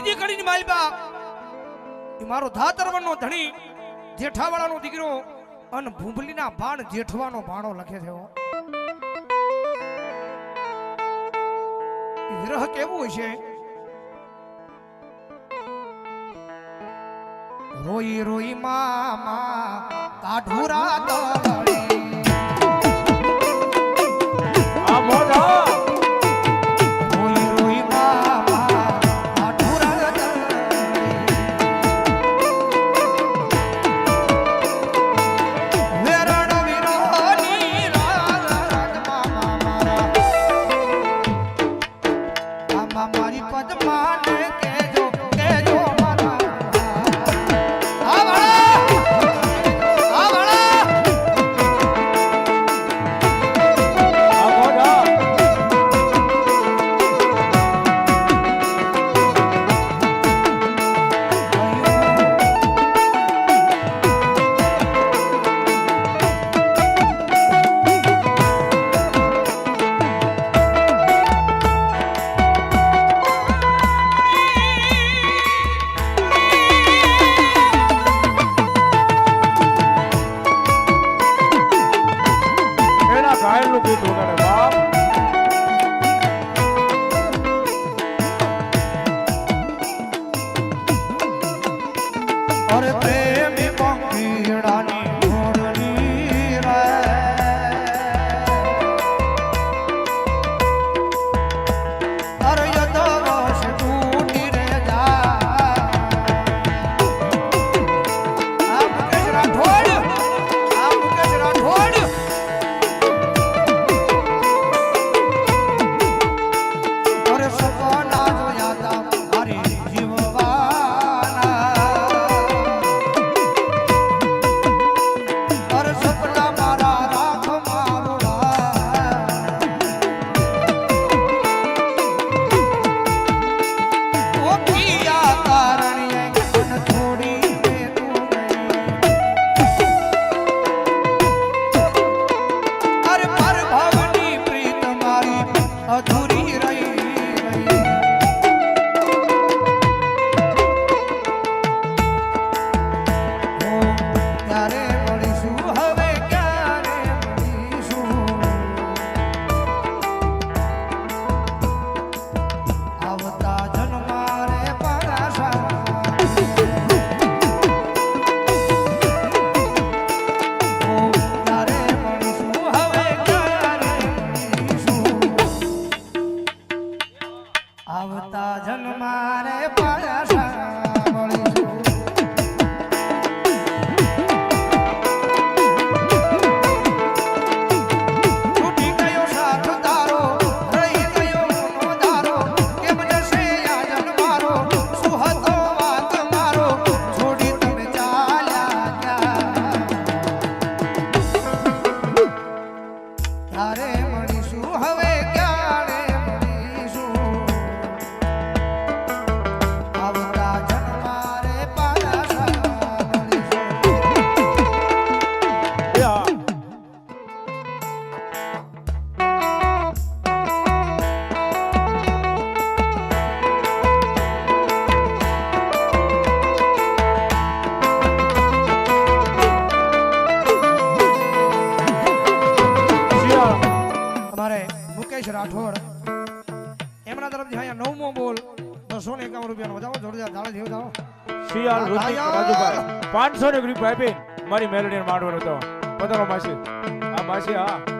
બીજી કડીની માલબા. એ મારો ધાતરવણનો ધણી, જેઠાવાળાનો દીકરો અને ભૂંભલીના ભાણ જેઠવાનો ભાણો લખે છે વિરહ કેવું હશે? રોઈ રોઈ મામા કાઢુરા તો રાઠોડ. એમના તરફથી અહીંયા નવમો બોલ. બસો ને એકાવન રૂપિયાનો. જાઓ જોરદાર જાળે જેવું જાઓ. શિયાળ ઋતિક રાજુભાઈ. પાંચસો ની ગ્રીપ આપી મારી મેલડીને માંડવાનો તો પધારો માસી. આ માસી હા.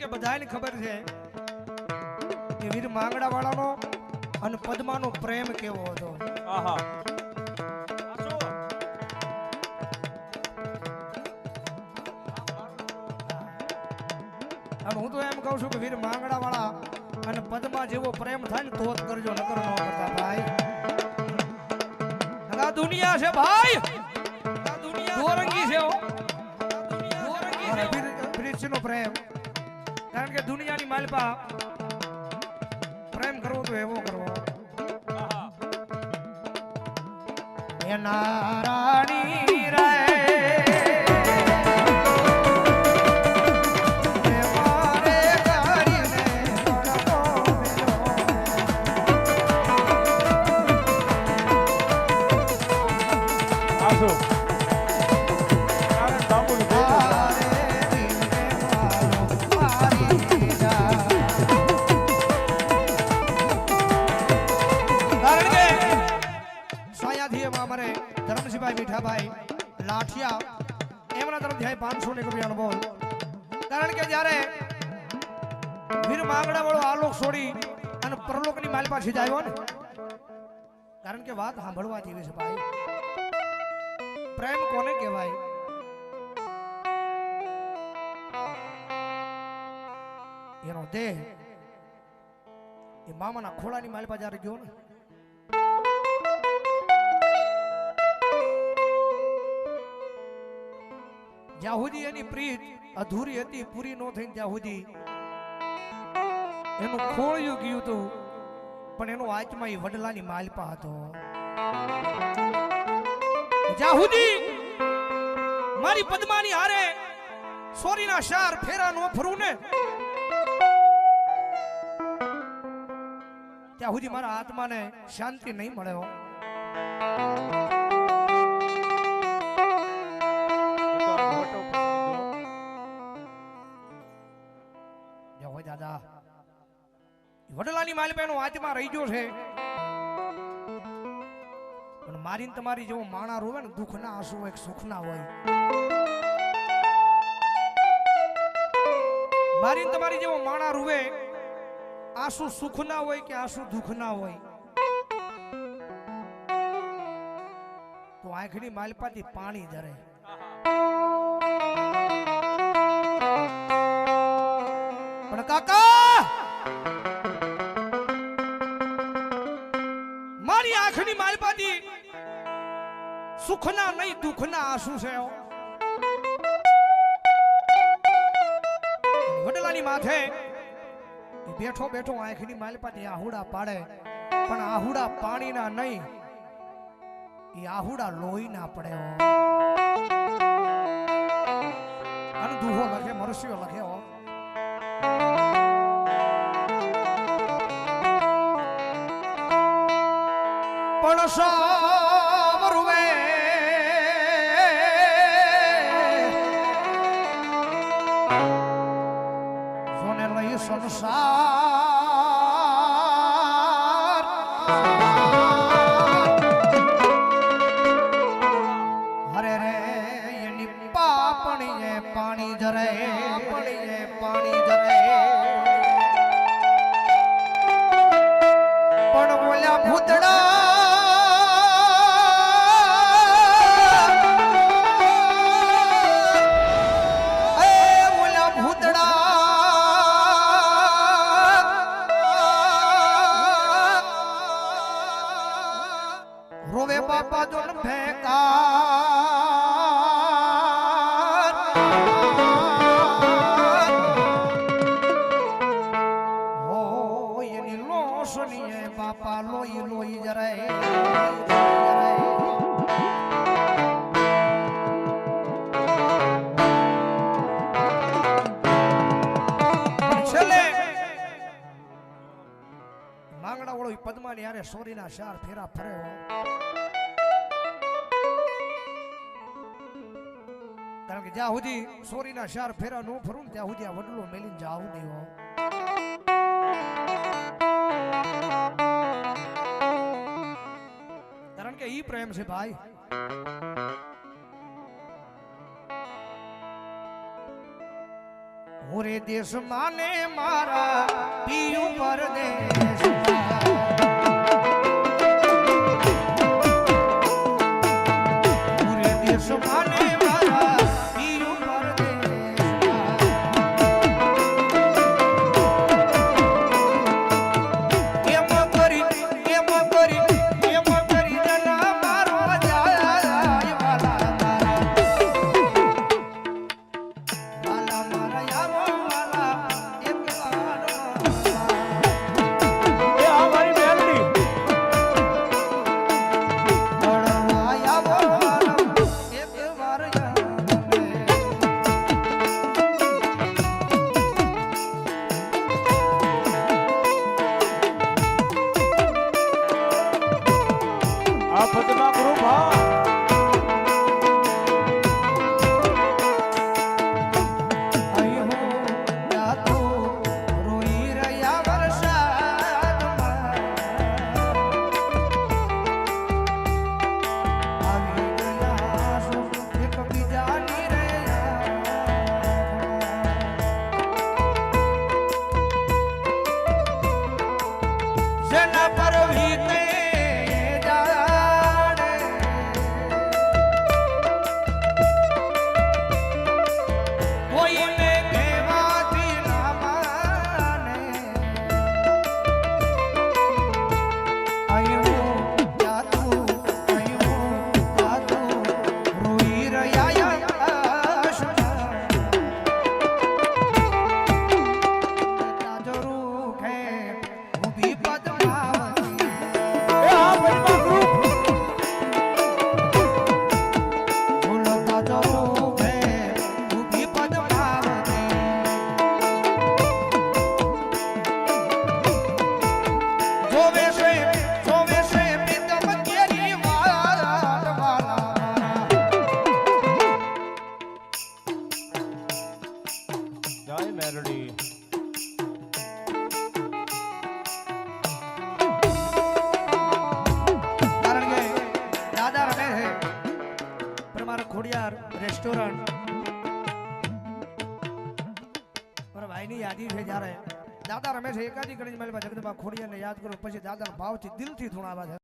કારણ કે બધાને ખબર છે કે વીર માંગડા વાળાનો અને પદ્માનો પ્રેમ કેવો હતો? અને હું તો એમ કહું છું કે વીર માંગડા વાળા અને પદ્મા જેવો પ્રેમ થાય ને તો જ કરજો નકર ન કરતા ભાઈ. આ દુનિયા છે ભાઈ. આ દુનિયા દોરંગી છે દોરંગી છે વીર બ્રિજનો પ્રેમ. કારણ કે દુનિયાની માલપા પ્રેમ કરવો તો એવો કરવો. એના એમાં અમારે ધરમસિંહભાઈ મીઠાભાઈ, લાઠિયા, એમના તરફથી આ પાંચસો ને રૂપિયાનો બોલ. કારણ કે જ્યારે વીર માંગડા વાળો આલોક છોડી અને પરલોકની માલ પાછી જ આવ્યો ને. કારણ કે વાત સાંભળવા જેવી છે ભાઈ. પ્રેમ કોને કહેવાય? એનો દેહ એ મામાના ખોળાની માલપા પાસે જ્યારે ગયો ને. જ્યાં સુધી એની પ્રીત અધૂરી હતી, પૂરી ન થઈ ત્યાં સુધી એનું ખોળ્યું ગયું હતું પણ એનો આત્મા એ વડલાની માલપા હતો. મારી પદ્માની હારે સોરીના શાર ફેરા નો ફરું ને. ત્યાં સુધી મારા આત્માને શાંતિ નહીં મળે ની માલિકા એનો હાથમાં રહી ગયો છે. મારીને તમારી જેવો માણા રોવે ને દુઃખ ના આંસુ હોય સુખ ના હોય. મારીને તમારી જેવો માણા રૂવે આંસુ સુખ ના હોય કે આંસુ દુઃખ ના હોય. તો આંખની માલપાથી પાણી ધરે. સુખના નહીં, દુઃખના આંસુ છે વડલાની માથે બેઠો બેઠો આંખની માલપાથી આહુડા પાડે, પણ આહુડા પાણીના નહીં, એ આહુડા લોહી ના પડે અને દુહો લખે મરસ્યો લખે હો. પણ સા almoçar. લોહી લોહી જરાય માંગડા વાળો પદ્મા ની યારે સોરીના શાર ફેરા ફરે કારણ કે જ્યાં સુધી સોરીના શાર ફેરા ન ફરું ત્યાં સુધી આ વડલો મેલીને જાવું નહીં પ્રેમ છે ભાઈ. ઓરે દેશ માને મારા પીયું પરદેશ ભાવથી દિલથી ધૂણાવા છે